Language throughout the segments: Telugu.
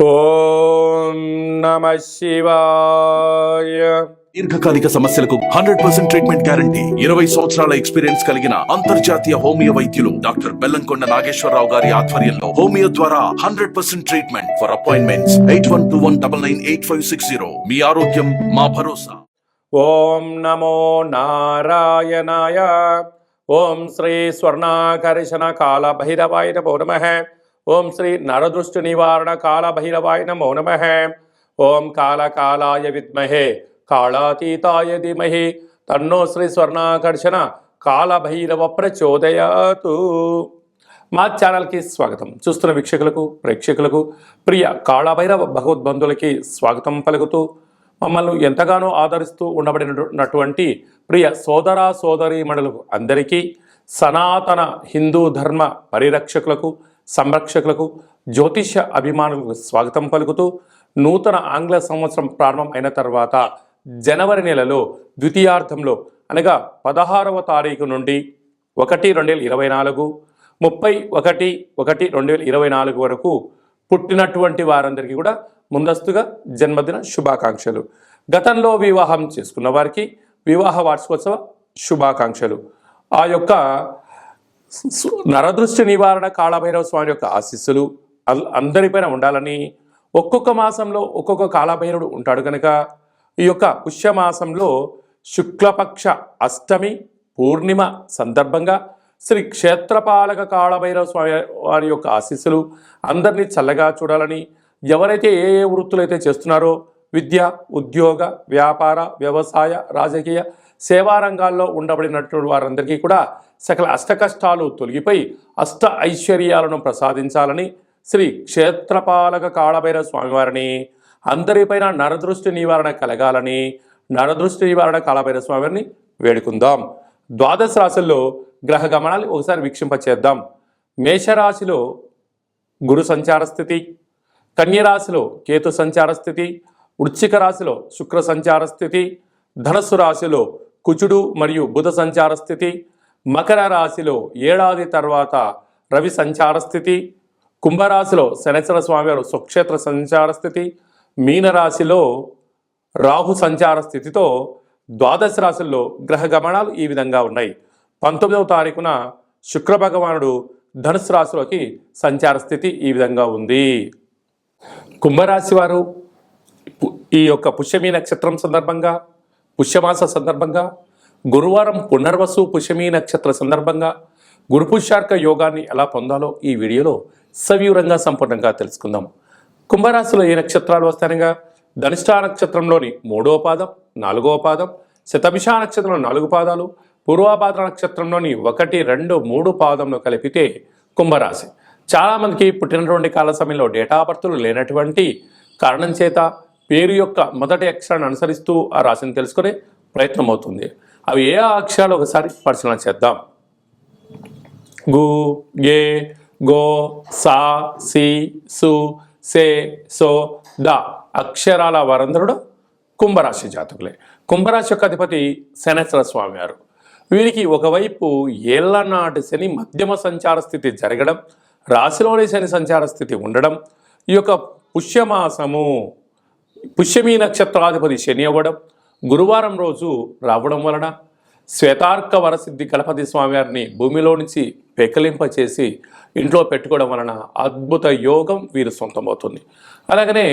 ఓం నమ శివాయ. దీర్ఘకాలిక సమస్యలకు హండ్రెడ్ పర్సెంట్ ట్రీట్మెంట్ గ్యారంటీ ఇరవై సంవత్సరాల ఎక్స్పీరియన్స్ కలిగిన అంతర్జాతీయ హోమియో వైద్యులు డాక్టర్ బెల్లంకొండ నాగేశ్వరరావు గారి ఆధ్వర్యంలో హోమియో ద్వారా hundred percent treatment for appointments. Eight one two one double nine eight five six zero. మీ ఆరోగ్యం మా భరోసా. ఓం నమో నారాయణాయ. ఓం శ్రీ స్వర్ణాకర్షణ కాల భైరవాయ నమో నమ. ఓం శ్రీ నరదృష్టి నివారణ కాల భైరవాయ నమో నమ. ఓం కాళకాలాయ విద్మహే కాళాతీతాయ ధీమహి తన్నో శ్రీ స్వర్ణాకర్షణ కాలభైరవ ప్రచోదయాతు. మా ఛానల్కి స్వాగతం. చూస్తున్న వీక్షకులకు ప్రేక్షకులకు ప్రియ కాళభైరవ భగవద్బంధులకి స్వాగతం పలుకుతూ మమ్మల్ని ఎంతగానో ఆదరిస్తూ ఉండబడినటువంటి ప్రియ సోదర సోదరీమణులకు అందరికీ సనాతన హిందూ ధర్మ పరిరక్షకులకు సంరక్షకులకు జ్యోతిష్య అభిమానులకు స్వాగతం పలుకుతూ నూతన ఆంగ్ల సంవత్సరం ప్రారంభం అయిన తర్వాత జనవరి నెలలో ద్వితీయార్థంలో అనగా పదహారవ తారీఖు నుండి ఒకటి రెండు వేల ఇరవై నాలుగు ముప్పై ఒకటి ఒకటి రెండు వేల ఇరవై నాలుగు వరకు పుట్టినటువంటి వారందరికీ కూడా ముందస్తుగా జన్మదిన శుభాకాంక్షలు. గతంలో వివాహం చేసుకున్న వారికి వివాహ వార్షికోత్సవ శుభాకాంక్షలు. ఆ యొక్క నరదృష్టి నివారణ కాళభైరవ స్వామి యొక్క ఆశీస్సులు అల్- అందరిపైన ఉండాలని ఒక్కొక్క మాసంలో ఒక్కొక్క కాళభైరవుడు ఉంటాడు కనుక ఈ యొక్క పుష్యమాసంలో శుక్లపక్ష అష్టమి పూర్ణిమ సందర్భంగా శ్రీ క్షేత్రపాలక కాళభైరవ స్వామి వారి యొక్క ఆశీస్సులు అందరినీ చల్లగా చూడాలని ఎవరైతే ఏ ఏ వృత్తులు అయితే చేస్తున్నారో విద్య ఉద్యోగ వ్యాపార వ్యవసాయ రాజకీయ సేవారంగాల్లో ఉండబడినటువంటి వారందరికీ కూడా సకల అష్టకష్టాలు తొలగిపోయి అష్ట ఐశ్వర్యాలను ప్రసాదించాలని శ్రీ క్షేత్రపాలక కాళభైర స్వామివారిని అందరిపైన నరదృష్టి నివారణ కలగాలని నరదృష్టి నివారణ కాళభైర స్వామివారిని వేడుకుందాం. ద్వాదశ రాశుల్లో గ్రహ గమనాలు ఒకసారి వీక్షింపచేద్దాం. మేషరాశిలో గురు సంచార స్థితి కన్యరాశిలో కేతు సంచార స్థితి వృశ్చిక రాశిలో శుక్ర సంచార స్థితి ధనస్సు రాశిలో కుచుడు మరియు బుధ సంచార స్థితి మకర రాశిలో ఏడాది తర్వాత రవి సంచార స్థితి కుంభరాశిలో శనేశ్వర స్వామివారు స్వక్షేత్ర సంచార స్థితి మీనరాశిలో రాహు సంచార స్థితితో ద్వాదశ రాశుల్లో గ్రహ గమనాలు ఈ విధంగా ఉన్నాయి. పంతొమ్మిదవ తారీఖున శుక్ర భగవానుడు ధనుసు రాశిలోకి సంచార స్థితి ఈ విధంగా ఉంది. కుంభరాశి వారు పు- ఈ యొక్క పుష్యమి నక్షత్రం సందర్భంగా పుష్యమాస సందర్భంగా గురువారం పునర్వసు పుష్యమి నక్షత్ర సందర్భంగా గురు పుష్యార్క యోగాన్ని ఎలా పొందాలో ఈ వీడియోలో సవివరంగా సంపూర్ణంగా తెలుసుకుందాం. కుంభరాశిలో ఏ నక్షత్రాలు వస్తాయనగా ధనిష్టా నక్షత్రంలోని మూడవ పాదం నాలుగవ పాదం శతభిష నక్షత్రంలో నాలుగు పాదాలు పూర్వాపాద నక్షత్రంలోని ఒకటి రెండు మూడు పాదంలో కలిపితే కుంభరాశి. చాలామందికి పుట్టినటువంటి కాల సమయంలో డేటా బర్తులు లేనటువంటి కారణం చేత పేరు యొక్క మొదటి అక్షరాన్ని అనుసరిస్తూ ఆ రాశిని తెలుసుకునే ప్రయత్నం అవుతుంది. అవి ఏ అక్షరాలు ఒకసారి పరిశీలన చేద్దాం. గు గే గో సా సి సు సే సో ద అక్షరాల వారందరుడు కుంభరాశి జాతకులే. కుంభరాశి యొక్క అధిపతి శనేశ్వర స్వామి వారు వీరికి ఒకవైపు ఏళ్ళనాటి శని మధ్యమ సంచార స్థితి జరగడం రాశిలోని శని సంచార స్థితి ఉండడం ఈ యొక్క పుష్యమాసము పుష్యమీ నక్షత్రాధిపతి శని అవ్వడం గురువారం రోజు రావడం వలన శ్వేతార్క వరసిద్ధి గణపతి స్వామివారిని భూమిలో నుంచి పెకలింపచేసి ఇంట్లో పెట్టుకోవడం వలన అద్భుత యోగం వీరు సొంతమవుతుంది. అలాగనే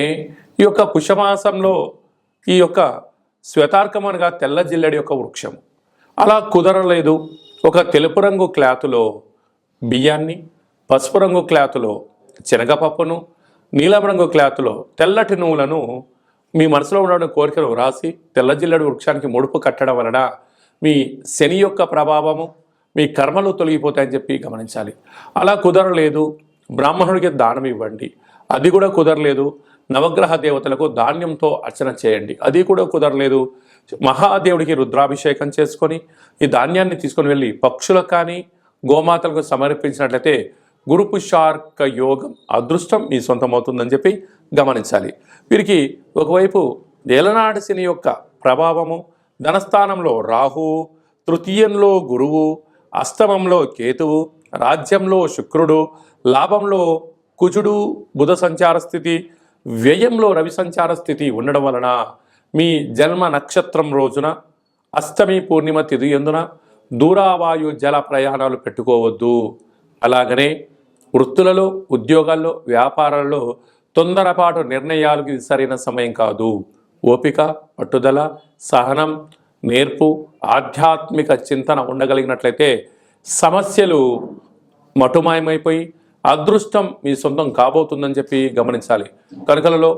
ఈ యొక్క పుష్యమాసంలో ఈ యొక్క శ్వేతార్కం అనగా తెల్ల జిల్లెడి యొక్క వృక్షం. అలా కుదరలేదు. ఒక తెలుపు రంగు క్లాతులో బియ్యాన్ని పసుపు రంగు క్లాతులో శనగపప్పును నీలం రంగు క్లాతులో తెల్లటి నువ్వులను మీ మనసులో ఉన్న కోరికను రాసి తెల్లజిల్లడు వృక్షానికి ముడుపు కట్టడం వలన మీ శని యొక్క ప్రభావము మీ కర్మలు తొలగిపోతాయని చెప్పి గమనించాలి. అలా కుదరలేదు. బ్రాహ్మణుడికి దానం ఇవ్వండి. అది కూడా కుదరలేదు. నవగ్రహ దేవతలకు ధాన్యంతో అర్చన చేయండి. అది కూడా కుదరలేదు. మహాదేవుడికి రుద్రాభిషేకం చేసుకొని ఈ ధాన్యాన్ని తీసుకొని వెళ్ళి పక్షులకు కానీ గోమాతలకు సమర్పించినట్లయితే గురుపుషార్క యోగం అదృష్టం మీ సొంతమవుతుందని చెప్పి గమనించాలి. వీరికి ఒకవైపు ఏలనాటి శని యొక్క ప్రభావము ధనస్థానంలో రాహు తృతీయంలో గురువు అష్టమంలో కేతువు రాజ్యంలో శుక్రుడు లాభంలో కుజుడు బుధ సంచార స్థితి వ్యయంలో రవి సంచార స్థితి ఉండడం వలన మీ జన్మ నక్షత్రం రోజున అష్టమి పూర్ణిమ తిథి ఎందున దూరావాయు జల ప్రయాణాలు పెట్టుకోవద్దు. అలాగనే వృత్తులలో ఉద్యోగాల్లో వ్యాపారాల్లో తొందరపాటు నిర్ణయాలకు ఇది సరైన సమయం కాదు. ఓపిక పట్టుదల సహనం నేర్పు ఆధ్యాత్మిక చింతన ఉండగలిగినట్లయితే సమస్యలు మటుమాయమైపోయి అదృష్టం మీ సొంతం కాబోతుందని చెప్పి గమనించాలి. కనుకలలో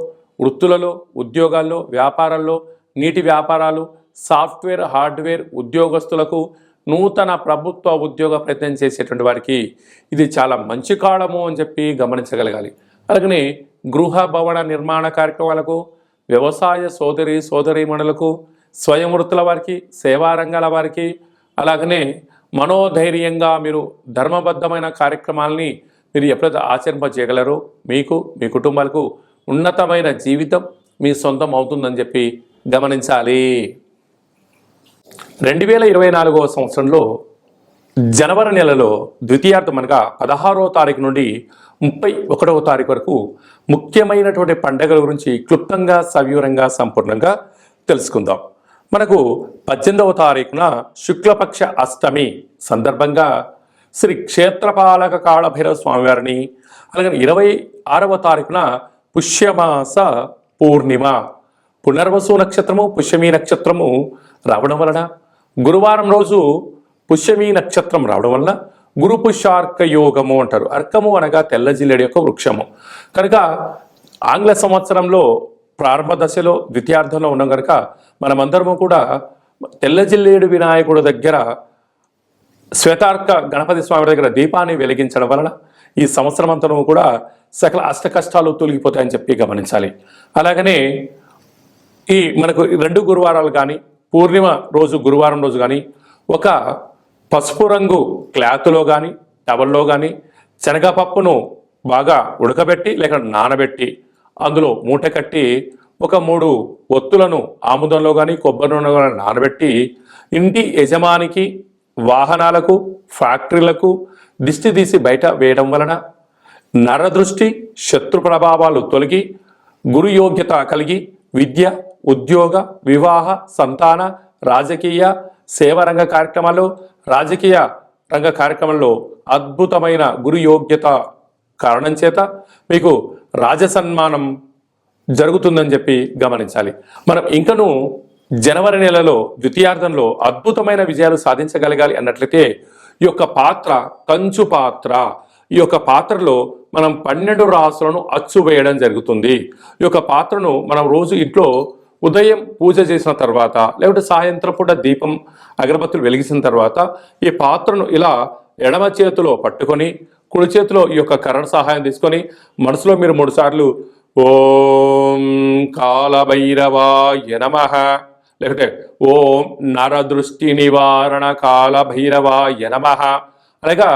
వృత్తులలో ఉద్యోగాల్లో వ్యాపారాల్లో నీటి వ్యాపారాలు సాఫ్ట్వేర్ హార్డ్వేర్ ఉద్యోగస్తులకు నూతన ప్రభుత్వ ఉద్యోగ ప్రయత్నం చేసేటువంటి వారికి ఇది చాలా మంచి కాలము అని చెప్పి గమనించగలగాలి. అలాగనే గృహ భవన నిర్మాణ కార్యక్రమాలకు వ్యవసాయ సోదరి సోదరీమణులకు స్వయం వృత్తుల వారికి సేవా రంగాల వారికి అలాగనే మనోధైర్యంగా మీరు ధర్మబద్ధమైన కార్యక్రమాలని మీరు ఎప్పుడైతే ఆచరింపజేయగలరో మీకు మీ కుటుంబాలకు ఉన్నతమైన జీవితం మీ సొంతం అవుతుందని చెప్పి గమనించాలి. రెండు వేల ఇరవై నాలుగవ సంవత్సరంలో జనవరి నెలలో ద్వితీయార్థం అనగా పదహారవ తారీఖు నుండి ముప్పై ఒకటవ తారీఖు వరకు ముఖ్యమైనటువంటి పండుగల గురించి క్లుప్తంగా సవివరంగా సంపూర్ణంగా తెలుసుకుందాం. మనకు పద్దెనిమిదవ తారీఖున శుక్లపక్ష అష్టమి సందర్భంగా శ్రీ క్షేత్రపాలక కాళభైరవ స్వామివారిని అలాగే ఇరవై ఆరవ తారీఖున పుష్యమాస పూర్ణిమ పునర్వసు నక్షత్రము పుష్యమి నక్షత్రము రావడం వలన గురువారం రోజు పుష్యమి నక్షత్రం రావడం వలన గురుపుషార్క యోగము అంటారు. అర్కము అనగా తెల్ల జిల్లెడి యొక్క వృక్షము. కనుక ఆంగ్ల సంవత్సరంలో ప్రారంభ దశలో ద్వితీయార్థంలో ఉన్నాం కనుక మనమందరము కూడా తెల్ల జిల్లేడు వినాయకుడు దగ్గర శ్వేతార్క గణపతి స్వామి దగ్గర దీపాన్ని వెలిగించడం వలన ఈ సంవత్సరం అంతను కూడా సకల అష్ట కష్టాలు తొలగిపోతాయని చెప్పి గమనించాలి. అలాగనే ఈ మనకు రెండు గురువారాలు కానీ పూర్ణిమ రోజు గురువారం రోజు కానీ ఒక పసుపు రంగు క్లాత్లో కానీ టవల్లో కానీ శనగపప్పును బాగా ఉడకబెట్టి లేక నానబెట్టి అందులో మూట కట్టి ఒక మూడు ఒత్తులను ఆముదంలో కానీ కొబ్బరి నూనెలో కానీ నానబెట్టి ఇంటి యజమానికి వాహనాలకు ఫ్యాక్టరీలకు దిష్టి తీసి బయట వేయడం వలన నరదృష్టి శత్రు ప్రభావాలు తొలగి గురు యోగ్యత కలిగి విద్య ఉద్యోగ వివాహ సంతాన రాజకీయ సేవరంగ కార్యక్రమాలు రాజకీయ రంగ కార్యక్రమంలో అద్భుతమైన గురు యోగ్యత కారణం చేత మీకు రాజసన్మానం జరుగుతుందని చెప్పి గమనించాలి. మనం ఇంకను జనవరి నెలలో ద్వితీయార్థంలో అద్భుతమైన విజయాలు సాధించగలగాలి అన్నట్లయితే ఈ యొక్క పాత్ర కంచు పాత్ర ఈ యొక్క పాత్రలో మనం పన్నెండు రాసులను అచ్చు వేయడం జరుగుతుంది. ఈ యొక్క పాత్రను మనం రోజు ఇంట్లో ఉదయం పూజ చేసిన తర్వాత లేకుంటే సాయంత్రం పూట దీపం అగరబత్తులు వెలిగించిన తర్వాత ఈ పాత్రను ఇలా ఎడమ చేతిలో పట్టుకొని కుడి చేతిలో ఈ యొక్క కరణ సహాయం తీసుకొని మనసులో మీరు మూడు సార్లు ఓం కాలభైరవాయ నమ లేకుంటే ఓం నరదృష్టి నివారణ కాలభైరవాయ నమ. అనగా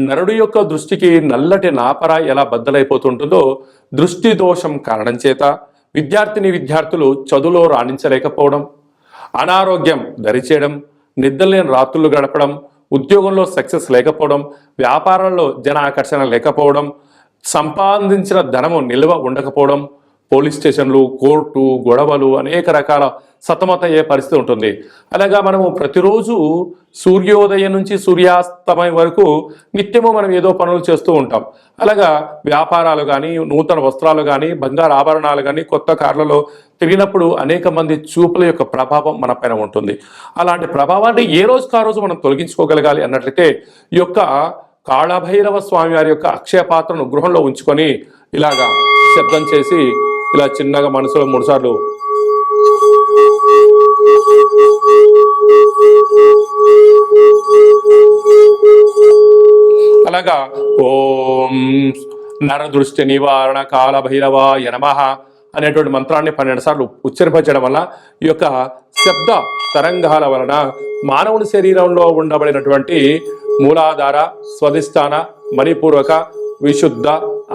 నరుడు యొక్క దృష్టికి నల్లటి నాపర ఎలా బద్దలైపోతుంటుందో దృష్టి దోషం కారణం చేత విద్యార్థిని విద్యార్థులు చదువులో రాణించలేకపోవడం అనారోగ్యం దరిచేయడం నిద్రలేని రాత్రులు గడపడం ఉద్యోగంలో సక్సెస్ లేకపోవడం వ్యాపారంలో జన ఆకర్షణ లేకపోవడం సంపాదించిన ధనము నిల్వ ఉండకపోవడం పోలీస్ స్టేషన్లు కోర్టు గొడవలు అనేక రకాల సతమతమయ్యే పరిస్థితి ఉంటుంది. అలాగా మనము ప్రతిరోజు సూర్యోదయం నుంచి సూర్యాస్తమయం వరకు నిత్యము మనం ఏదో పనులు చేస్తూ ఉంటాం. అలాగా వ్యాపారాలు కానీ నూతన వస్త్రాలు కానీ బంగారు ఆభరణాలు కానీ కొత్త కార్లలో తిరిగినప్పుడు అనేక మంది చూపుల యొక్క ప్రభావం మన పైన ఉంటుంది. అలాంటి ప్రభావాన్ని ఏ రోజుకు ఆ రోజు మనం తొలగించుకోగలగాలి అన్నట్లయితే ఈ యొక్క కాళభైరవ స్వామి వారి యొక్క అక్షయ పాత్రను గృహంలో ఉంచుకొని ఇలాగా శబ్దం చేసి ఇలా చిన్నగా మనసులో మూడుసార్లు అలాగా ఓం నరదృష్టి నివారణ కాలభైరవ యనమహ అనేటువంటి మంత్రాన్ని పన్నెండు సార్లు ఉచ్చరింపజేయడం వల్ల ఈ యొక్క శబ్ద తరంగాల వలన మానవుని శరీరంలో ఉండబడినటువంటి మూలాధార స్వధిష్టాన మణిపూర్వక విశుద్ధ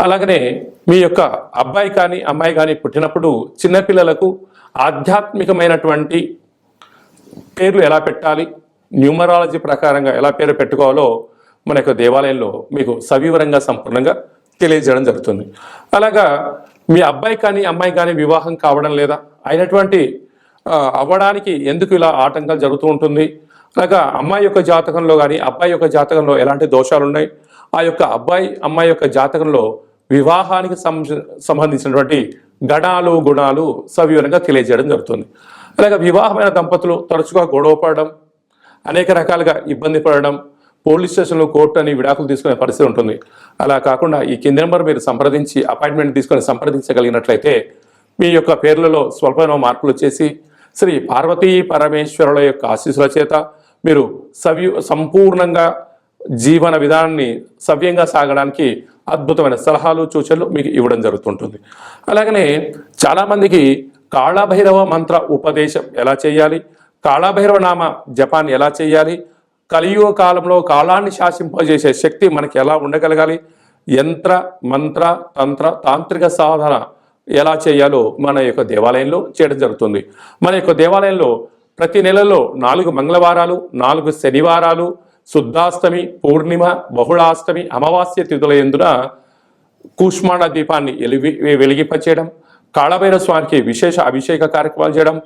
అలాగనే మీ యొక్క అబ్బాయి కానీ అమ్మాయి కానీ పుట్టినప్పుడు చిన్నపిల్లలకు ఆధ్యాత్మికమైనటువంటి పేర్లు ఎలా పెట్టాలి న్యూమరాలజీ ప్రకారంగా ఎలా పేరు పెట్టుకోవాలో మన యొక్క దేవాలయంలో మీకు సవివరంగా సంపూర్ణంగా తెలియజేయడం జరుగుతుంది. అలాగా మీ అబ్బాయి కానీ అమ్మాయి కానీ వివాహం కావడం లేదా అయినటువంటి అవ్వడానికి ఎందుకు ఇలా ఆటంకాలు జరుగుతూ ఉంటుంది అలాగా అమ్మాయి యొక్క జాతకంలో కానీ అబ్బాయి యొక్క జాతకంలో ఎలాంటి దోషాలు ఉన్నాయి ఆ యొక్క అబ్బాయి అమ్మాయి యొక్క జాతకంలో వివాహానికి సం- సంబంధించినటువంటి గణాలు గుణాలు సవివరంగా తెలియజేయడం జరుగుతుంది. అలాగే వివాహమైన దంపతులు తరచుగా గొడవ పడడం అనేక రకాలుగా ఇబ్బంది పడడం పోలీస్ స్టేషన్లో కోర్టు అని విడాకులు తీసుకునే పరిస్థితి ఉంటుంది. అలా కాకుండా ఈ కింది నెంబర్ మీరు సంప్రదించి అపాయింట్మెంట్ తీసుకొని సంప్రదించగలిగినట్లయితే మీ యొక్క పేర్లలో స్వల్పమైన మార్పులు చేసి శ్రీ పార్వతీ పరమేశ్వరుల యొక్క ఆశీస్సుల చేత మీరు సవి సంపూర్ణంగా జీవన విధానాన్ని సవ్యంగా సాగడానికి అద్భుతమైన సలహాలు సూచనలు మీకు ఇవ్వడం జరుగుతుంటుంది. అలాగనే చాలామందికి కాళభైరవ మంత్ర ఉపదేశం ఎలా చేయాలి? కాళభైరవ నామ జపాన్ని ఎలా చేయాలి? కలియుగ కాలంలో కాలాన్ని శాసింపజేసే శక్తి మనకి ఎలా ఉండగలగాలి? యంత్ర మంత్ర తంత్ర తాంత్రిక సాధన ఎలా చేయాలో మన యొక్క దేవాలయంలో చేయడం జరుగుతుంది. మన యొక్క దేవాలయంలో ప్రతి నెలలో నాలుగు మంగళవారాలు నాలుగు శనివారాలు శుద్ధాష్టమి పూర్ణిమ బహుళాష్టమి అమావాస్య తిథుల ఎందున కూష్మాండ దీపాన్ని వెలిగి వెలిగింపచేయడం కాళభైర స్వామికి విశేష అభిషేక కార్యక్రమాలు చేయడం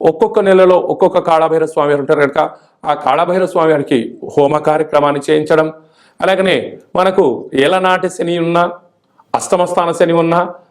ఒక్కొక్క నెలలో ఒక్కొక్క కాళభైర స్వామి ఉంటారు కనుక ఆ కాళభైర స్వామి వారికి హోమ కార్యక్రమాన్ని చేయించడం. అలాగనే మనకు ఏలనాటి శని ఉన్నా అష్టమస్థాన శని ఉన్నా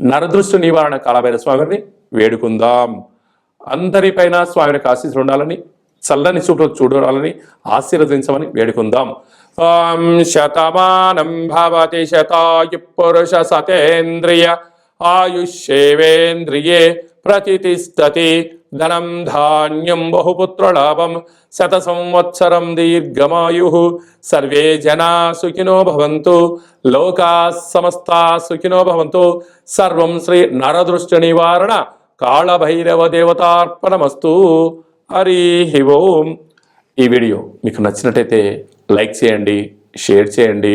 నరదృష్టి నివారణ కాలమైన స్వామిని వేడుకుందాం. అందరిపైన స్వామి యొక్క ఆశీస్సులు ఉండాలని చల్లని చూపు చూడాలని ఆశీర్వదించమని వేడుకుందాం. ఓం శతమానం భవతి శతాయు పురుష సతేంద్రియ ఆయుష్యేవేంద్రియే ప్రతిష్టతి ధనం ధాన్యం బహుపుత్రలాభం శత సంవత్సరం దీర్ఘమాయు. సర్వే జనా సుఖినో భవంతు లోకా సమస్తా సుఖినో భవంతు. సర్వం శ్రీ నరదృష్టి నివారణ కాళభైరవ దేవతార్పణమస్తు హరి ఓం. ఈ వీడియో మీకు నచ్చినట్టయితే లైక్ చేయండి షేర్ చేయండి.